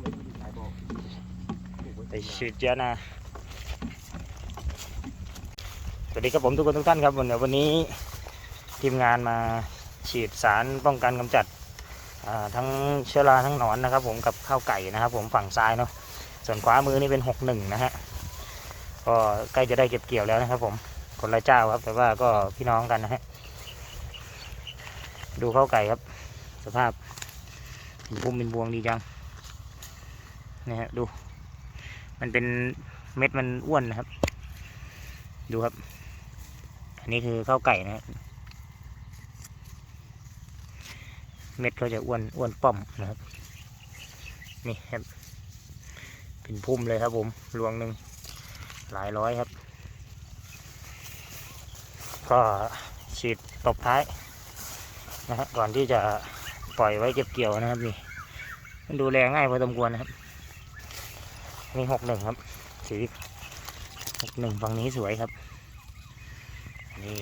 ไม่รู้ที่ชายบอกปลูกไว้ไปฉีดยานะ สวัสดีครับผมทุกคนทุกท่านครับวันนี้วันนี้ทีมงานมาฉีดสารป้องกันกำจัดทั้งเชื้อราทั้งหนอนนะครับ ผมกับข้าวไก่นะครับ ผมฝั่งซ้ายเนาะส่วนขวามือนี่เป็นหกหนึ่งนะฮะก็ใกล้จะได้เก็บเกี่ยวแล้วนะครับ ผมคนละเจ้าครับ แต่ว่าก็พี่น้องกันนะฮะดูข้าวไก่ครับ สภาพเป็นพุ่มเป็นบวงดีจัง นี่ฮะดู มันเป็นเม็ดมันอ้วนนะครับ ดูครับ อันนี้คือข้าวไก่นะครับเม็ดเขาจะอ้วนอ้วนป้อมนะครับ นี่ครับ เป็นพุ่มเลยครับผมรวงหนึ่งหลายร้อยครับ ก็ฉีดตบท้ายนะฮะก่อนที่จะปล่อยไว้เก็บเกี่ยวนะครับนี่มันดูแลง่ายพอสมควรนะครับ นี่หกหนึ่งครับ สีหกหนึ่งฝั่งนี้สวยครับ นี่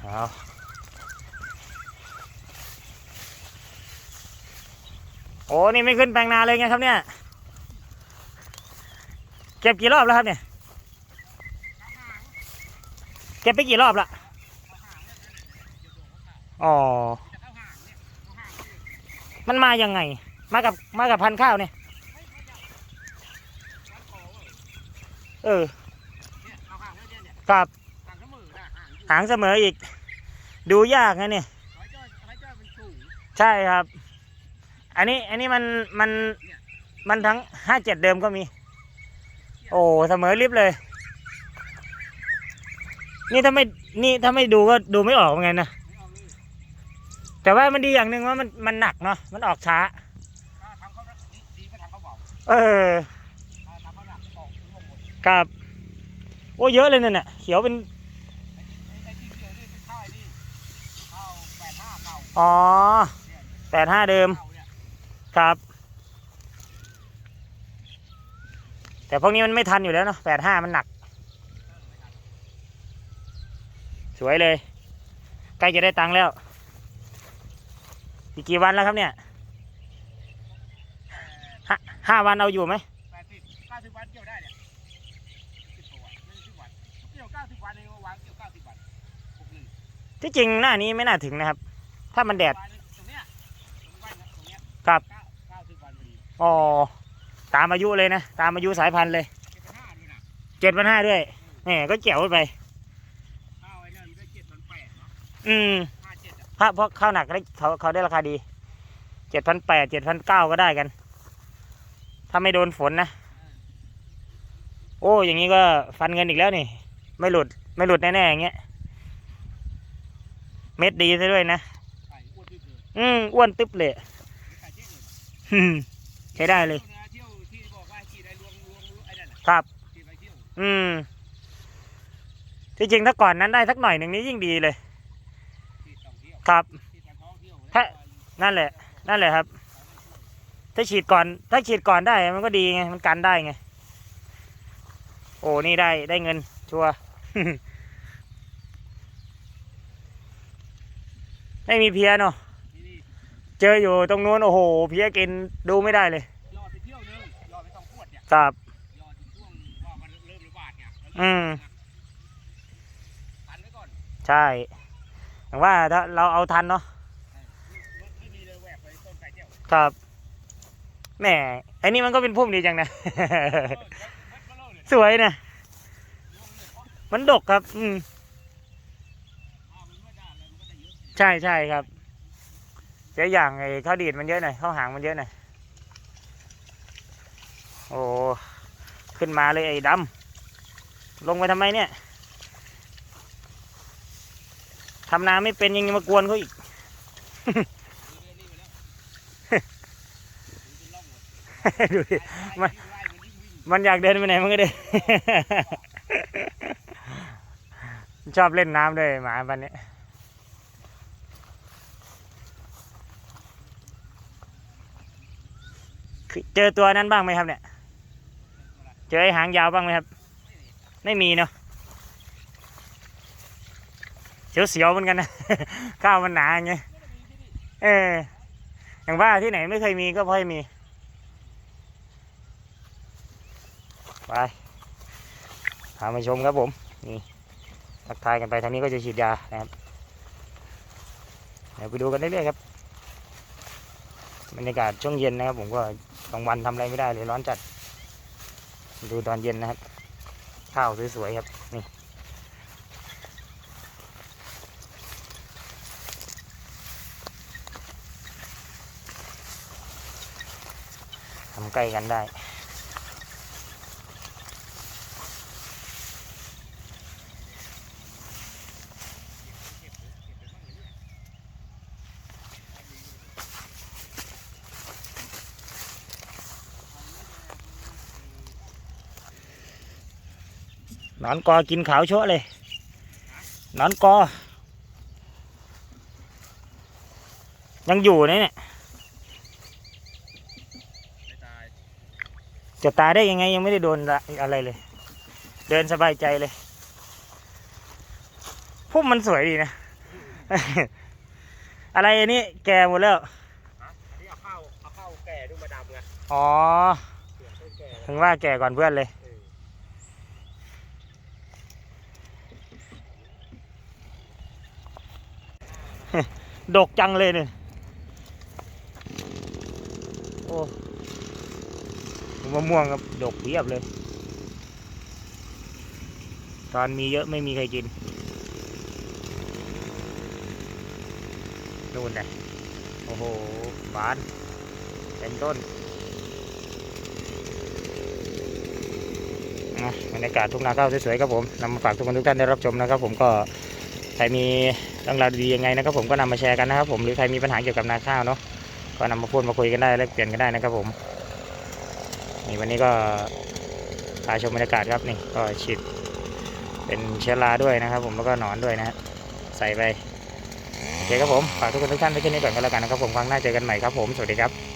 เอาโอ้นี่ไม่ขึ้นแปลงนาเลยไงครับเนี่ย เก็บกี่รอบแล้วครับเนี่ย เก็บไปกี่รอบละอ๋อ มันมายังไง มากับมากับพันข้าวเนี่ย เออเนี่ยเอาห่างแล้วเนี่ยเนี่ยกับห่างเสมอนะห่างอยู่หางเสมออีก ดูยากนะเนี่ยร้อยจ้อยร้อยจ้อยมันสูงใช่ครับ อันนี้อันนี้มันมันมันทั้งห้าเจ็ดเดิมก็มี โอ้เสมอลิฟต์เลย นี่ถ้าไม่นี่ถ้าไม่ดูก็ดูไม่ออกเหมือนกันนะไม่เอาเลยแต่ว่ามันดีอย่างหนึ่งว่ามันมันหนักเนาะมันออกช้าถ้าทำเขาดีดีก็ทำเขาเบาเออ ถ้าทำเขาหนักออกถึง ลงหมดกับโอ้เยอะเลยเนี่ยเขียวเป็นไอ้ไอ้ที่เกี่ยวนี่เป็นข้าวไอ้นี่ข้าวแปดห้าเก่าอ๋อแปดห้าเดิมครับ แต่พวกนี้มันไม่ทันอยู่แล้วเนาะแปดห้ามันหนัก สวยเลย ใกล้จะได้ตังค์แล้ว อีกกี่วันแล้วครับเนี่ยห้าวันเอาอยู่ไหม ที่จริงหน้านี้ไม่น่าถึงนะครับ ถ้ามันแดดวันตรงเนี้ยตรงวันนะตรงเนี้ยครับเก้าเก้าสิบวันพอดีอ๋อตามอายุเลยนะ ตามอายุสายพันธุ์เลยเจ็ดพันห้าด้วยนะเจ็ดพันห้าด้วยแหมก็เจ๋วไปข้าวไอ้นั่นได้เจ็ดพันแปดเนาะอืมห้าเจ็ดอะถ้าเพราะข้าวหนักได้เขาเขาได้ราคาดีเจ็ดพันแปดเจ็ดพันเก้าก็ได้กัน ถ้าไม่โดนฝนนะ โอ้อย่างนี้ก็ฟันเงินอีกแล้วนี่ ไม่หลุดไม่หลุดแน่ๆอย่างเงี้ย เม็ดดีซะด้วยนะไก่อ้วนที่สุดอืมอ้วนตึ๊บเลยไก่เจ๊เลยอืมใช้ได้เลยเที่ยวที่บอกว่าขี่ได้ลวงลวงไอ้นั่นน่ะครับขี่ไปเที่ยวอืม ที่จริงถ้าก่อนนั้นได้สักหน่อยหนึ่งนี้ยิ่งดีเลยขี่สองเที่ยวครับขี่การท้องเที่ยวถ้า นั่นแหละ นั่นแหละครับ ถ้าฉีดก่อน ถ้าฉีดก่อนได้มันก็ดีไง มันกันได้ไง โอ้ นี่ได้ ได้เงิน ชัวร์ ไม่มีเพียเนาะที่นี่เจออยู่ตรงนู้นโอ้โห เพียกินดูไม่ได้เลยรอดไปเที่ยวนึงรอดไปสองขวดเนี่ยครับรอดช่วงว่ามันเริ่มระบาดเนี่ยอืมทันไว้ก่อนใช่อย่างว่าถ้าเราเอาทันเนาะรถไม่มีเลยแหวกไปต้นไก่เที่ยวครับแหมไอ้นี่มันก็เป็นพุ่มดีจังนะเออรถรถมาโลเลยสวยนะลวงเลยเพราะมันดกครับ อืม อ่ามันไม่ได้เลยมันก็ได้เยอะ ใช่ใช่ครับเสียอย่างไอ้ข้าวดีดมันเยอะหน่อยข้าวหางมันเยอะหน่อยโอ้ขึ้นมาเลยไอ้ดำลงไปทำไมเนี่ยทำนาไม่เป็นยังมากวนเขาอีกดูดิมันมันวิ่งวิ่งมันอยากเดินไปไหนมันก็เดินชอบเล่นน้ำด้วยหมาปันนี้ เจอตัวนั้นบ้างไหมครับเนี่ย เจอไอ้หางยาวบ้างไหมครับ ไม่มีเนาะเสียวๆเหมือนกันนะ ข้าวมันหนาไงเออ อย่างว่าที่ไหนไม่เคยมีก็พอมี ไป พามาชมครับผม นี่ทักทายกันไปทางนี้ก็จะฉีดยานะครับ เดี๋ยวไปดูกันเรื่อยๆครับ บรรยากาศช่วงเย็นนะครับผมก็ กลางวันทำอะไรไม่ได้เลยร้อนจัด ดูตอนเย็นนะครับ ข้าวสวยๆครับนี่ทำใกล้กันได้ นอนกอกินขาวโชะเลยหนอนกอ ยังอยู่นะเนี่ยไม่ตายจะตายได้ยังไงยังไม่ได้โดนอะไรเลย เดินสบายใจเลย พุ่มมันสวยดีนะ อะไรอันนี้แก่หมดแล้วฮะอันนี้เอาข้าวเอาข้าวแก่ดูมาดำไงอ๋อเปลือกต้นแก่ถึงว่าแก่ก่อนเพื่อนเลย เออ ดกจังเลยเนี่ยโอ้มะม่วงครับ ดกเพียบเลย ตอนมีเยอะไม่มีใครกินนู่นเลยโอ้โหหวานเต็มต้นอะบรรยากาศทุ่งนาข้าวสวยๆครับผมนำมาฝากทุกคนทุกท่านได้รับชมนะครับ ผมก็ใครมี เรื่องราวดีๆยังไงนะครับผมก็นำมาแชร์กันนะครับผมหรือใครมีปัญหาเกี่ยวกับนาข้าวเนาะก็นำมาพูดมาคุยกันได้แลกเปลี่ยนกันได้นะครับผมนี่วันนี้ก็พาชมบรรยากาศครับนี่ก็ฉีดเป็นเชื้อราด้วยนะครับ ผมแล้วก็หนอนด้วยนะฮะใส่ไปโอเคครับผมฝากทุกคนทุกท่านไว้แค่นี้ก่อนก็แล้วกันนะครับผมครั้งหน้าเจอกันใหม่ครับผมสวัสดีครับ